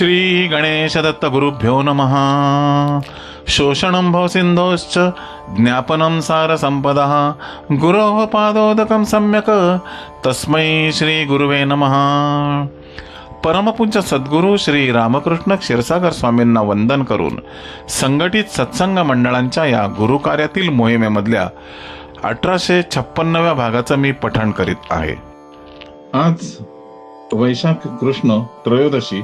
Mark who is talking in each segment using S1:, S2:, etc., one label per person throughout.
S1: श्री गणेश दत्त गुरुभ्यो नमः। शोषणं भवसिन्धोश्च ज्ञापनं सारसम्पदः। गुरोः पादोदकं सम्यक् तस्मै श्रीगुरुवे नमः। परमपूज्य सद्गुरू श्री रामकृष्ण क्षीरसागर स्वामींना वंदन करून संघटित सत्संग मंडळांच्या या गुरुकार्यातील मोहिमेमधल्या अठराशे छप्पन्नव्या भागाचं मी पठण करीत आहे. आज वैशाख कृष्ण त्रयोदशी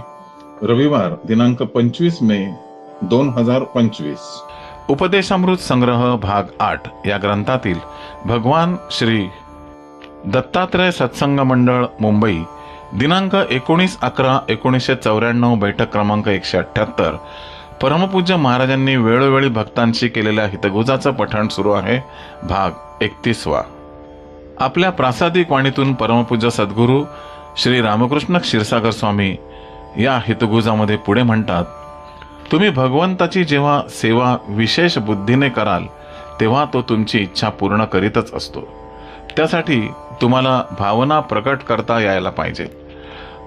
S1: रविवार दिनांक पंचवीस मे दोन हजार पंचवीस. उपदेशामृत संग्रह भाग आठ या ग्रंथातील भगवान श्री दत्तात्रय सत्संग मंडळ मुंबई दिनांक एकोणीस अकरा एकोणीसशे चौऱ्याण्णव बैठक क्रमांक एकशे अठ्ठ्याहत्तर. परमपूज्य महाराजांनी वेळोवेळी भक्तांशी केलेल्या हितगुजाचं पठण सुरू आहे भाग एकतीसवा. आपल्या प्रासादिक वाणीतून परमपूज्य सद्गुरू श्री रामकृष्ण क्षीरसागर स्वामी या हितगुजामध्ये पुढे म्हणतात तुम्ही भगवंताची जेव्हा सेवा विशेष बुद्धीने कराल तेव्हा तो तुमची इच्छा पूर्ण करीतच असतो. त्यासाठी तुम्हाला भावना प्रकट करता यायला पाहिजे.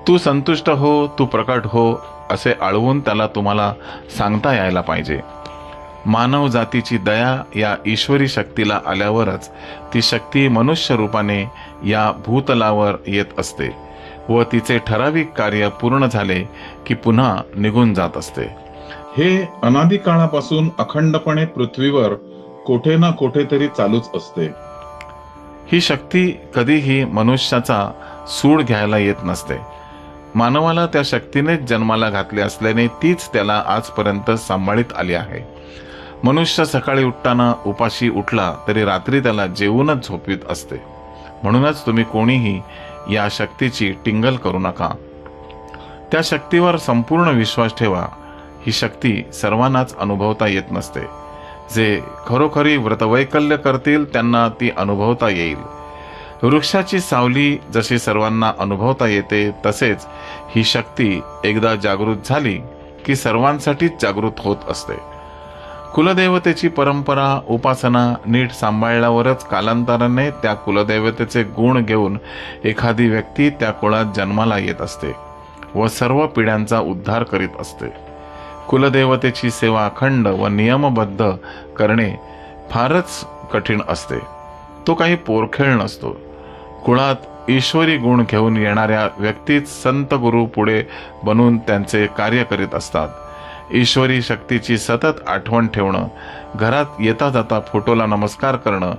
S1: तू संतुष्ट हो तू प्रकट हो असे आळवून त्याला तुम्हाला सांगता यायला पाहिजे. मानव जातीची दया या ईश्वरी शक्तीला आल्यावरच ती शक्ती मनुष्य रूपाने या भूतलावर येत असते. व तिचे ठराविक कार्य पूर्ण झाले की पुन्हा निघून जात असते. हे अनादी काळापासून अखंडपणे पृथ्वीवर कोठे ना कोठेतरी चालूच असते. ही शक्ती कधीही मनुष्याचा सूड घ्यायला येत नसते. मानवाला त्या शक्तीनेच जन्माला घातले असल्याने तीच त्याला आजपर्यंत सांभाळीत आली आहे. मनुष्य सकाळी उठताना उपाशी उठला तरी रात्री त्याला जेवूनच झोपीत असते. म्हणूनच तुम्ही कोणीही या शक्तीची टिंगल करू नका. त्या शक्तीवर संपूर्ण विश्वास ठेवा. ही शक्ती सर्वांनाच अनुभवता येत नसते. जे खरोखरी व्रतवैकल्य करतील त्यांना ती अनुभवता येईल. वृक्षाची सावली जशी सर्वांना अनुभवता येते तसेच ही शक्ती एकदा जागृत झाली की सर्वांसाठीच जागृत होत असते. कुलदेवतेची परंपरा उपासना नीट सांभाळल्यावरच कालांतराने त्या कुलदेवतेचे गुण घेऊन एखादी व्यक्ती त्या कुळात जन्माला येत असते व सर्व पिढ्यांचा उद्धार करीत असते. कुलदेवतेची सेवा अखंड व नियमबद्ध करणे फारच कठीण असते. तो काही पोरखेळ नसतो. कुळात ईश्वरी गुण घेऊन येणाऱ्या व्यक्तीच संत गुरु पुढे बनून त्यांचे कार्य करीत असतात. ईश्वरी शक्तीची सतत आठवण ठेवणं घरात येता जाता फोटोला नमस्कार करणं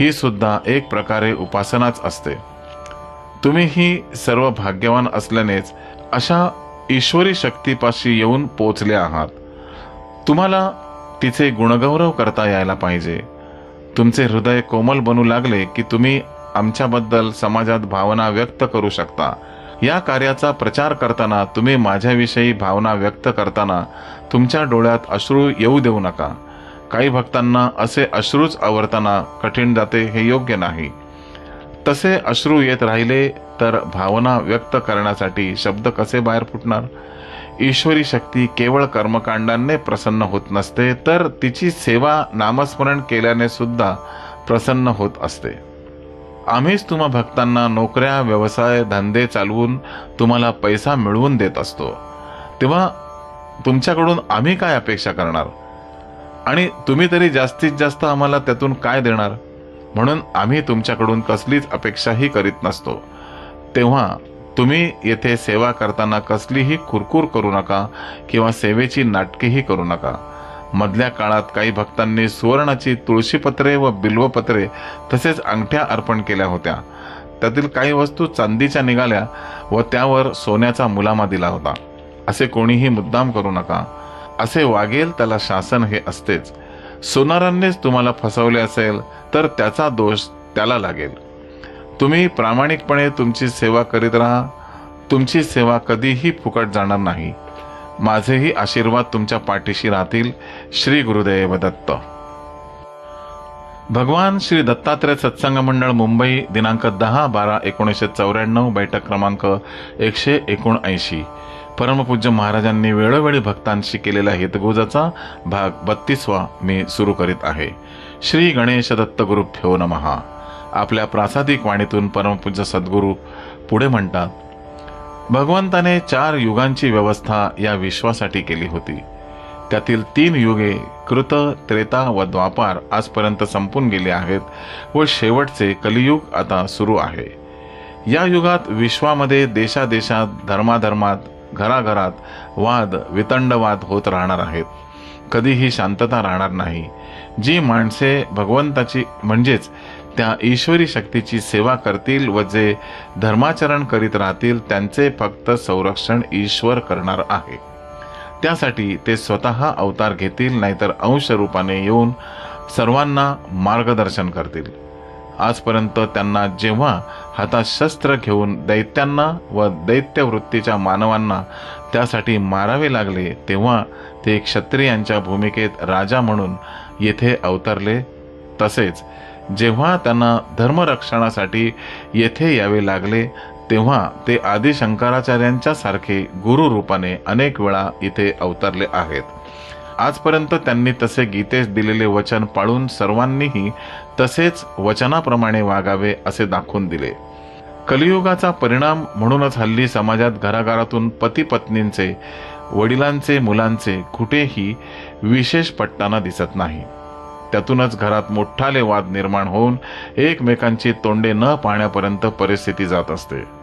S1: ही सुद्धा एक प्रकारे उपासनाच असते. तुम्हीही सर्व भाग्यवान असल्यानेच अशा ईश्वरी शक्तीपाशी येऊन पोचले आहात. तुम्हाला तिचे गुणगौरव करता यायला पाहिजे. तुमचे हृदय कोमल बनू लागले की तुम्ही आमच्याबद्दल समाजात भावना व्यक्त करू शकता. या कार्याचा प्रचार करताना तुम्ही माझ्याविषयी भावना व्यक्त करताना तुमच्या डोळ्यात अश्रू येऊ देऊ नका. काही भक्तांना असे अश्रूच आवरताना कठीण जाते हे योग्य नाही. तसे अश्रू येत राहिले तर भावना व्यक्त करण्यासाठी शब्द कसे बाहेर फुटणार? ईश्वरी शक्ती केवळ कर्मकांडांनी प्रसन्न होत नसते तर तिची सेवा नामस्मरण केल्याने सुद्धा प्रसन्न होत असते. आम्हीच तुम्हा भक्तांना नोकऱ्या व्यवसाय धंदे चालवून तुम्हाला पैसा मिळवून देत असतो. तेव्हा तुमच्याकडून आम्ही काय अपेक्षा करणार? आणि तुम्ही तरी जास्तीत जास्त आम्हाला त्यातून काय देणार? म्हणून आम्ही तुमच्याकडून कसलीच अपेक्षाही करीत नसतो. तेव्हा तुम्ही येथे सेवा करताना कसलीही कुरकुर करू नका किंवा सेवेची नाटकेही करू नका. मधल्या काळात काही भक्तांनी सुवर्णाची तुळशीपत्रे व बिल्वपत्रे तसेच अंगठ्या अर्पण केल्या होत्या. त्यातील काही वस्तू चांदीच्या निघाल्या व त्यावर सोन्याचा मुलामा दिला होता. असे कोणीही मुद्दाम करू नका. असे वागेल त्याला शासन हे असतेच. सोनारांनीच तुम्हाला फसवले असेल तर त्याचा दोष त्याला लागेल. तुम्ही प्रामाणिकपणे तुमची सेवा करीत राहा. तुमची सेवा कधीही फुकट जाणार नाही. माझेही आशीर्वाद तुमच्या पाठीशी राहतील. श्री गुरुदेव दत्त. भगवान श्री दत्तात्रय सत्संग मंडळ मुंबई दिनांक दहा बारा एकोणीसशे चौऱ्याण्णव बैठक क्रमांक एकशे एकोणऐंशी. परमपूज्य महाराजांनी वेळोवेळी भक्तांशी केलेल्या हितगुजाचा भाग बत्तीसवा मी सुरू करीत आहे. श्री गणेश दत्त गुरुभ्यो नमहा आपल्या प्रासादिक वाणीतून परमपूज्य सद्गुरू पुढे म्हणतात भगवंताने चार युगांची व्यवस्था या विश्वासाठी केली होती. त्यातील तीन युगे कृत त्रेता व द्वापार आजपर्यंत संपून गेले आहेत व शेवटचे कलियुग आता सुरू आहे. या युगात विश्वामध्ये देशादेशात धर्माधर्मात घराघरात वाद वितंडवाद होत राहणार आहेत. कधीही शांतता राहणार नाही. जी माणसे भगवंताची म्हणजेच त्या ईश्वरी शक्तीची सेवा करतील व जे धर्माचरण करीत राहतील त्यांचे फक्त संरक्षण ईश्वर करणार आहे. त्यासाठी ते स्वतः अवतार घेतील नाहीतर अंश रूपाने येऊन सर्वांना मार्गदर्शन करतील. आजपर्यंत त्यांना जेव्हा हातात शस्त्र घेऊन दैत्यांना व दैत्यवृत्तीच्या मानवांना त्यासाठी मारावे लागले तेव्हा ते क्षत्रियांच्या भूमिकेत राजा म्हणून येथे अवतरले. तसेच जेव्हा त्यांना धर्मरक्षणासाठी येथे यावे लागले तेव्हा ते आदी शंकराचार्यांच्या सारखे गुरु रूपाने अनेक वेळा इथे अवतरले आहेत. आजपर्यंत त्यांनी तसे गीतेस दिलेले वचन पाळून सर्वांनीही तसेच वचनाप्रमाणे वागावे असे दाखवून दिले. कलियुगाचा परिणाम म्हणूनच हल्ली समाजात घराघरातून पती पत्नींचे वडिलांचे मुलांचे कुठेही विशेष पटताना दिसत नाही. त्यातूनच घरात मोठाले वाद निर्माण होऊन एकमेकांची तोंडे न पाहण्यापर्यंत परिस्थिती जात असते.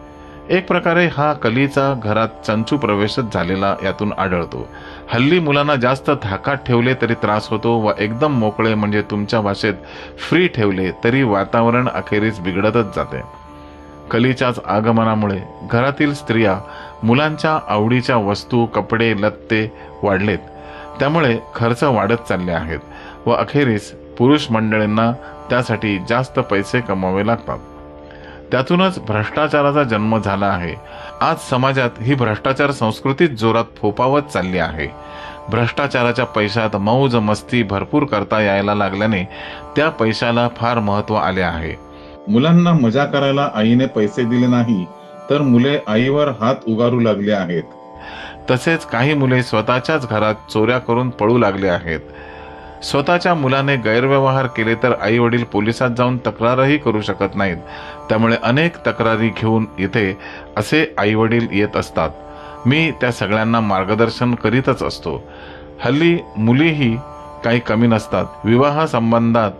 S1: एक प्रकारे हा कलीचा घरात चंचू प्रवेशच झालेला यातून आढळतो. हल्ली मुलांना जास्त धाकात ठेवले तरी त्रास होतो व एकदम मोकळे म्हणजे तुमच्या भाषेत फ्री ठेवले तरी वातावरण अखेरीस बिघडतच जाते. कलीच्याच आगमनामुळे घरातील स्त्रिया मुलांच्या आवडीच्या वस्तू कपडे लत्ते वाढलेत. त्यामुळे खर्च वाढत चालले आहेत. व अखेरीस पुरुष मंडळींना त्यासाठी जास्त पैसे कमवावे लागतात. त्यातूनच भ्रष्टाचाराचा जन्म झाला आहे. आज समाजात ही भ्रष्टाचार संस्कृतीच जोरात फोपावत चालली आहे. भ्रष्टाचाराच्या पैशात मौज मस्ती भरपूर करता यायला लागल्याने त्या पैशाला फार महत्त्व आले आहे.
S2: मुलांना मजा करायला आईने पैसे दिले नाही तर मुले आईवर हात उगारू लागले आहेत.
S1: तसेच काही मुले स्वतःच्याच घरात चोऱ्या करून पळू लागले आहेत. स्वतःच्या मुलाने गैरव्यवहार केले तर आई वडील पोलिसात जाऊन तक्रारही करू शकत नाहीत. त्यामुळे अनेक तक्रारी घेऊन इथे असे आई वडील येत असतात. मी त्या सगळ्यांना मार्गदर्शन करीतच असतो. हल्ली मुलीही काही कमी नसतात. विवाह संबंधात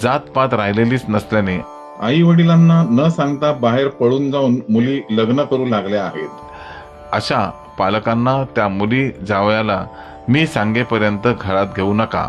S1: जातपात राहिलेलीच नसल्याने
S2: आई वडिलांना न सांगता बाहेर पळून जाऊन मुली लग्न करू लागल्या आहेत.
S1: अशा पालकांना त्या मुली जावयाला मी सांगेपर्यंत घरात घेऊ नका.